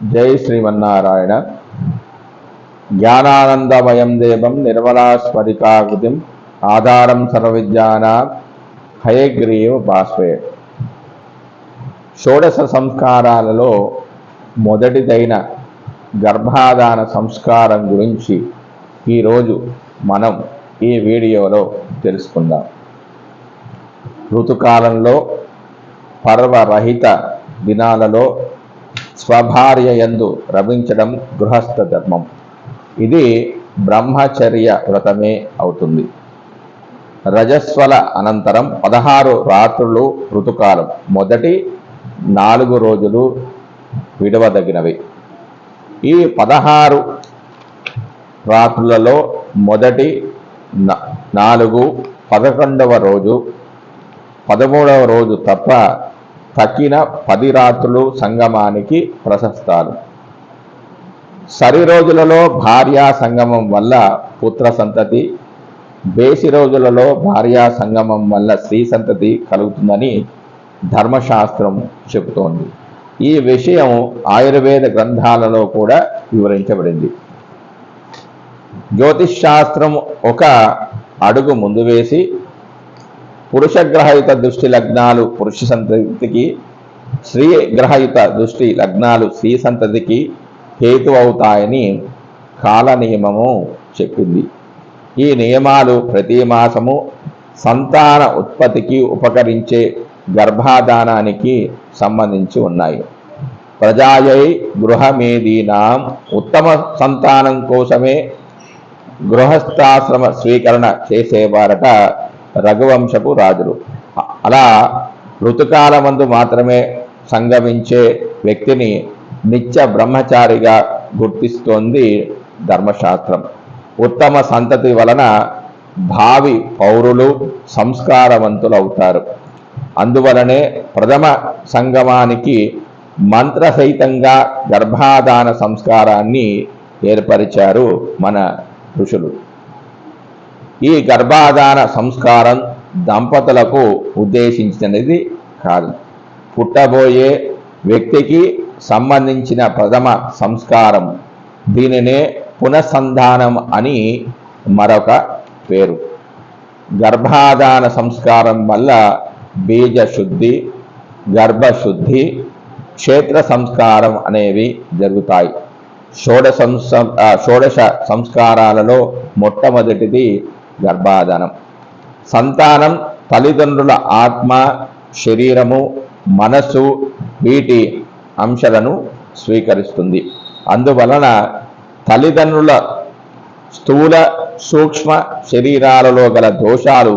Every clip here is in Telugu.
జై శ్రీమన్నారాయణ జ్ఞానానందమయం దేవం నిర్మలాస్ఫటికాకృతిం ఆధారం సర్వవిద్యానా హయగ్రీవ భాస్వే షోడశ సంస్కారాలలో మొదటిదైన గర్భాధాన సంస్కారం గురించి ఈరోజు మనం ఈ వీడియోలో తెలుసుకుందాం. ఋతుకాలంలో పర్వరహిత దినాలలో స్వభార్య యందు రమించడం గృహస్థ ధర్మం. ఇది బ్రహ్మచర్య వ్రతమే అవుతుంది. రజస్వల అనంతరం పదహారు రాత్రులు ఋతుకాలం. మొదటి నాలుగు రోజులు విడవదగినవి. ఈ పదహారు రాత్రులలో మొదటి నాలుగు పదకొండవ రోజు పదమూడవ రోజు తప్ప తక్కిన పది రాత్రులు సంగమానికి ప్రశస్తాలు. సరి రోజులలో భార్యా సంగమం వల్ల పుత్ర సంతతి బేసి రోజులలో భార్యా సంగమం వల్ల స్త్రీ సంతతి కలుగుతుందని ధర్మశాస్త్రం చెబుతోంది. ఈ విషయం ఆయుర్వేద గ్రంథాలలో కూడా వివరించబడింది. జ్యోతిష్ శాస్త్రం ఒక అడుగు ముందు వేసి పురుషగ్రహయుత దృష్టి లగ్నాలు పురుష సంతతికి స్త్రీ గ్రహయుత దృష్టి లగ్నాలు స్త్రీ సంతతికి హేతు అవుతాయని కాల నియమము చెప్పింది. ఈ నియమాలు ప్రతి మాసము సంతాన ఉత్పత్తికి ఉపకరించే గర్భాధానానికి సంబంధించి ఉన్నాయి. ప్రజాయై గృహమేదీనాం ఉత్తమ సంతానం కోసమే గృహస్థాశ్రమ స్వీకరణ చేసేవారట రఘువంశపు రాజులు. అలా ఋతుకాలమందు మాత్రమే సంగమించే వ్యక్తిని నిత్య బ్రహ్మచారిగా గుర్తిస్తోంది ధర్మశాస్త్రం. ఉత్తమ సంతతి వలన భావి పౌరులు సంస్కారవంతులు అవుతారు అందువలనే ప్రథమ సంగమానికి మంత్రసహితంగా గర్భాధాన సంస్కారాన్ని ఏర్పరిచారు మన ఋషులు. ఈ గర్భాధాన సంస్కారం దంపతులకు ఉద్దేశించినది కాదు. పుట్టబోయే వ్యక్తికి సంబంధించిన ప్రథమ సంస్కారం. దీనినే పునఃసంధానం అని మరొక పేరు. గర్భాధాన సంస్కారం వల్ల బీజశుద్ధి గర్భశుద్ధి క్షేత్ర సంస్కారం అనేవి జరుగుతాయి. షోడశ సంస- షోడశ సంస్కారాలలో మొట్టమొదటిది గర్భాధానం. సంతానం తల్లిదండ్రుల ఆత్మ శరీరము మనస్సు వీటి అంశాలను స్వీకరిస్తుంది. అందువలన తల్లిదండ్రుల స్థూల సూక్ష్మ శరీరాలలో గల దోషాలు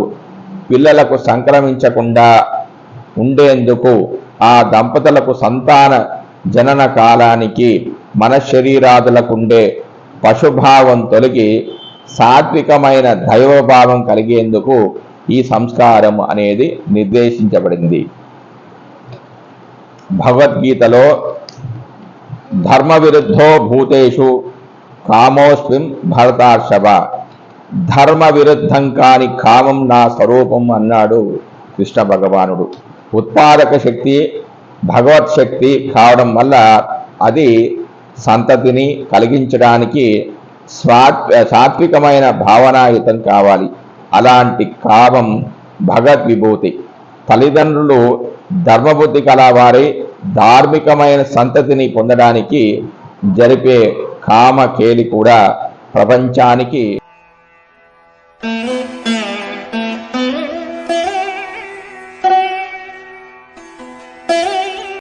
పిల్లలకు సంక్రమించకుండా ఉండేందుకు ఆ దంపతులకు సంతాన జనన కాలానికి మన శరీరాదులకుండే పశుభావం తొలగి సాత్వికమైన దైవభావం కలిగేందుకు ఈ సంస్కారం అనేది నిర్దేశించబడింది. భగవద్గీతలో ధర్మ విరుద్ధో భూతేషు కామోస్మిం భరతార్షభ. ధర్మ విరుద్ధం కాని కామం నా స్వరూపం అన్నాడు కృష్ణ భగవానుడు ఉత్పాదక శక్తి భగవత్ శక్తి కావడం వల్ల అది సంతతిని కలిగించడానికి స్వాత్ సాత్వికమైన భావనాయుతం కావాలి. అలాంటి కామం భగవద్ విభూతి. తల్లిదండ్రులు ధర్మబుద్ధి కలవారి ధార్మికమైన సంతతిని పొందడానికి జరిపే కామకేలి కూడా ప్రపంచానికి